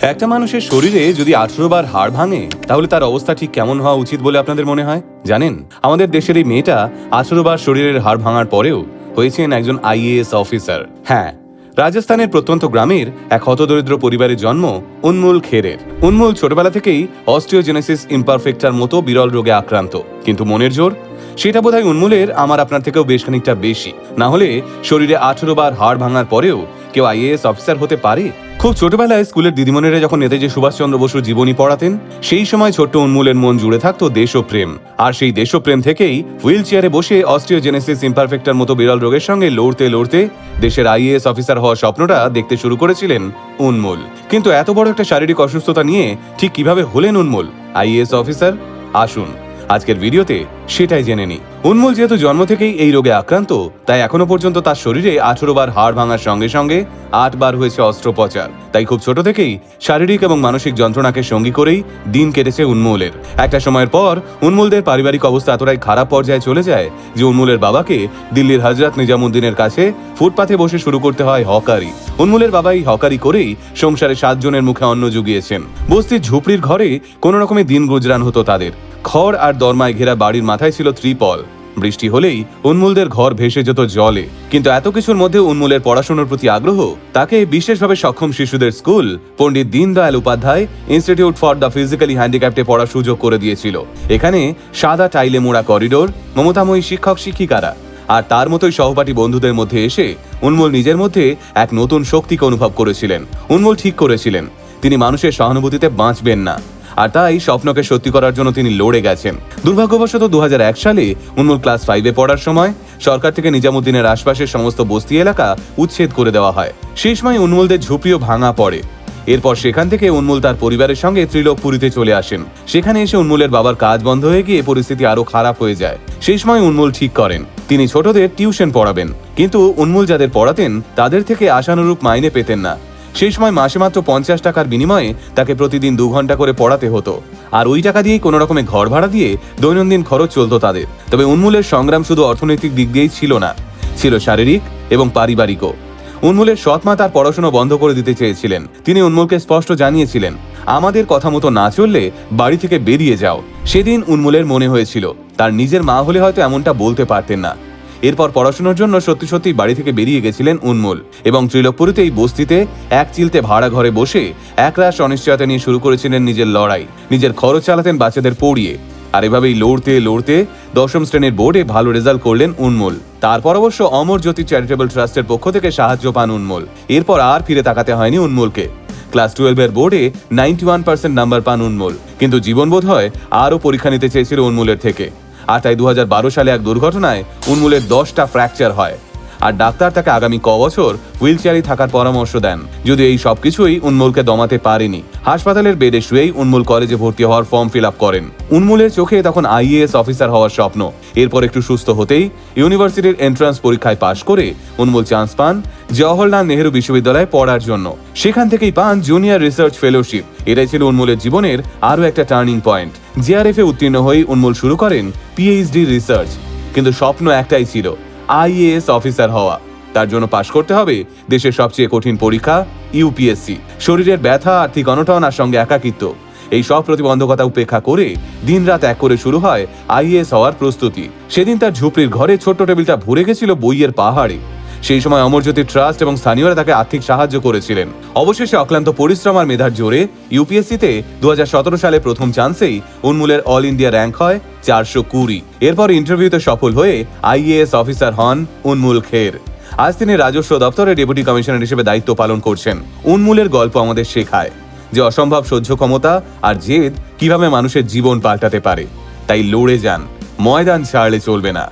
একটা মানুষের শরীরে যদি আঠেরো বার হাড় ভাঙে, তাহলে তার অবস্থা ঠিক কেমন হওয়া উচিত বলে আপনাদের মনে হয়? জানেন, আমাদের দেশের এই মেয়েটা আঠেরো বার শরীরের হাড় ভাঙার পরেও হয়েছেন একজন আইএএস অফিসার। হ্যাঁ রাজস্থানের প্রত্যন্ত গ্রামের এক হতদরিদ্র পরিবারের জন্ম উন্মুল খেরের। উন্মুল ছোটবেলা থেকেই অস্টিওজেনেসিস ইমপারফেক্টার মতো বিরল রোগে আক্রান্ত। কিন্তু মনের জোর? সেটা বোধহয় উন্মুলের আমার আপনার থেকেও বেশ খানিকটা বেশি। না হলে শরীরে আঠেরো বার হাড় ভাঙার পরেও কেউ আইএএস অফিসার হতে পারে? খুব ছোটবেলায় স্কুলের দিদিমণিরা যখন নেতাজি সুভাষচন্দ্র বসু জীবনী পড়াতেন, সেই সময় ছোট্ট উন্মূলের মন জুড়ে থাকত দেশপ্রেম আর সেই দেশপ্রেম থেকেই হুইল চেয়ারে বসে অস্টিওজেনেসিস ইমপারফেক্টার মতো বিরল রোগের সঙ্গে লড়তে লড়তে দেশের আইএএস অফিসার হওয়ার স্বপ্নটা দেখতে শুরু করেছিলেন উন্মুল। কিন্তু এত বড় একটা শারীরিক অসুস্থতা নিয়ে ঠিক কীভাবে হলেন উন্মুল? আইএএস অফিসার, আসুন। আজকের ভিডিওতে সেটাই জেনে নি উন্মুল যেহেতু জন্ম থেকেই এই রোগে আক্রান্ত, তাই এখনও পর্যন্ত তার শরীরে আঠেরো বার হাড় ভাঙার সঙ্গে সঙ্গে আট বার হয়েছে অস্ত্রোপচার। তাই খুব ছোট থেকেই শারীরিক এবং মানসিক যন্ত্রণাকে সঙ্গী করেই দিন কেটেছে উন্মুলের। একটা সময়ের পর উন্মুলদের পারিবারিক অবস্থা এতটাই খারাপ পর্যায়ে চলে যায় যে উন্মুলের বাবাকে দিল্লির হজরত নিজামুদ্দিনের কাছে ফুটপাথে বসে শুরু করতে হয় হকারি। উন্মুলের বাবা এই হকারি করেই সংসারে সাতজনের মুখে অন্ন জুগিয়েছেন। বস্তির ঝুপড়ির ঘরে কোনো রকমে দিন গুজরান হতো তাদের। খড় আর দরমায় ঘেরা বাড়ির মাথায় ছিল ত্রিপল। বৃষ্টি হলেই উন্মুলদের ঘর ভেসে যেত জলে। কিন্তু এত কিছুর মধ্যে উন্মুলের পড়াশোনার প্রতি আগ্রহ? তাকে বিশেষভাবে সক্ষম শিশুদের school Pandit Deendayal Upadhyay institute for the physically হ্যান্ডিক্যাপ্টে পড়ার সুযোগ করে দিয়েছিল। এখানে সাদা টাইলে মোড়া করিডোর, মমতাময়ী শিক্ষক শিক্ষিকারা আর তার মতোই সহপাঠী বন্ধুদের মধ্যে এসে উন্মুল নিজের মধ্যে এক নতুন শক্তিকে অনুভব করেছিলেন। উন্মুল ঠিক করেছিলেন। তিনি মানুষের সহানুভূতিতে বাঁচবেন না। আর তাই স্বপ্নকে সত্যি করার জন্য তিনি লড়ে গেছেন। দুর্ভাগ্যবশত দু হাজার এক সালে উন্মুল ক্লাস ফাইভে পড়ার সময় সরকার থেকে নিজামুদ্দিনের আশপাশের সমস্ত বস্তি এলাকা উচ্ছেদ করে দেওয়া হয়। সেই সময় উন্মুলদের ঝুপড়িও ভাঙা পড়ে। এরপর সেখান থেকে উন্মুল তার পরিবারের সঙ্গে ত্রিলোকপুরীতে চলে আসেন। সেখানে এসে উন্মুলের বাবার কাজ বন্ধ হয়ে গিয়ে পরিস্থিতি আরও খারাপ হয়ে যায়। সেই সময় উন্মুল ঠিক করেন। তিনি ছোটদের টিউশন পড়াবেন। কিন্তু উন্মুল যাদের পড়াতেন, তাদের থেকে আশানুরূপ মাইনে পেতেন না। সেই সময় মাসে মাত্র পঞ্চাশ টাকার বিনিময়ে তাকে প্রতিদিন দু ঘণ্টা করে পড়াতে হতো। আর ওই টাকা দিয়েই কোনো রকমে ঘর ভাড়া দিয়ে দৈনন্দিন খরচ চলতো তাদের। তবে উন্মূলের সংগ্রাম শুধু অর্থনৈতিক দিক দিয়েই ছিল না, ছিল শারীরিক এবং পারিবারিকও। উন্মুলের সৎমা তার পড়াশোনা বন্ধ করে দিতে চেয়েছিলেন। তিনি উন্মুলকে স্পষ্ট জানিয়েছিলেন, আমাদের কথা মতো না চললে বাড়ি থেকে বেরিয়ে যাও। সেদিন উন্মুলের মনে হয়েছিল, তার নিজের মা হলে হয়তো এমনটা বলতে পারতেন না। এরপর পড়াশোনার জন্য সত্যি সত্যি বাড়ি থেকে বেরিয়ে গেছিলেন উন্মুল এবং ত্রিলোকপুরীতে এই বস্তিতে এক চিলতে ভাড়া ঘরে বসে একরাশ অনিশ্চয়তা নিয়ে শুরু করেছিলেন নিজের লড়াই, নিজের খরচ চালাতেন বাচ্চাদের পড়িয়ে। আর এভাবেই লড়তে লড়তে দশম শ্রেণির বোর্ডে ভালো রেজাল্ট করলেন উন্মুল। তারপর অবশ্য অমর জ্যোতি চ্যারিটেবল ট্রাস্টের পক্ষ থেকে সাহায্য পান উন্মুল। এরপর আর ফিরে তাকাতে হয়নি উন্মুলকে। ক্লাস টুয়েলভের বোর্ডে নাইনটি ওয়ান পার্সেন্ট নাম্বার পান উন্মুল। কিন্তু জীবন বোধ হয় আরও পরীক্ষা নিতে চেয়েছিল উন্মুলের থেকে। আর তাই দু হাজার বারো সালে এক দুর্ঘটনায় উন্মুলের দশটা ফ্র্যাকচার হয়। আর ডাক্তার তাকে আগামী ক বছর হুইল চেয়ারে থাকার পরামর্শ দেন। যদি এই সবকিছুই উন্মুলকে দমাতে পারেনি। হাসপাতালের বেডে শুয়েই উন্মুল কলেজে ভর্তি হওয়ার ফর্ম ফিল আপ করেন। উন্মুলের চোখে তখন আইএএস অফিসার হওয়ার স্বপ্ন। এরপর একটু সুস্থ হতেই ইউনিভার্সিটির এন্ট্রান্স পরীক্ষায় পাশ করে উন্মুল চান্স পান জওহরলাল নেহরু বিশ্ববিদ্যালয়ে পড়ার জন্য। সেখান থেকেই পান জুনিয়র রিসার্চ ফেলোশিপ এটাই ছিল উন্মুলের জীবনের আরও একটা টার্নিং পয়েন্ট জিআরএফ উত্তীর্ণ হয়ে উন্মুল শুরু করেন পিএইচডি রিসার্চ কিন্তু স্বপ্ন একটাই ছিল আইএএস অফিসার হওয়া। তার জন্য পাশ করতে হবে দেশের সবচেয়ে কঠিন পরীক্ষা ইউপিএসসি শরীরের ব্যথা, আর্থিক অনটন আর সঙ্গে একাকিত্ব। এই সব প্রতিবন্ধকতা উপেক্ষা করে দিনরাত এক করে শুরু হয় আইএএস হওয়ার প্রস্তুতি। সেদিন তার ঝুপড়ির ঘরে ছোট্ট টেবিলটা ভরে গেছিল বইয়ের পাহাড়ে। সেই সময় অমরজ্যোতি ট্রাস্ট এবং স্থানীয়রা তাকে আর্থিক সাহায্য করেছিলেন। অবশেষে অক্লান্ত পরিশ্রম আর মেধার জোরে ইউপিএসসিতে দুহাজার সতেরো সালে প্রথম চান্সেই উন্মুলের অল ইন্ডিয়া র্যাঙ্ক হয় চারশো কুড়ি। এরপর ইন্টারভিউতে সফল হয়ে আইএএস অফিসার হন উন্মুল খের। আজ তিনি রাজস্ব দপ্তরে ডেপুটি কমিশনার হিসেবে দায়িত্ব পালন করছেন। উন্মুলের গল্প আমাদের শেখায় যে অসম্ভব সহ্য ক্ষমতা আর জেদ কীভাবে মানুষের জীবন পাল্টাতে পারে। তাই লড়ে যান। ময়দান ছাড়লে চলবে না।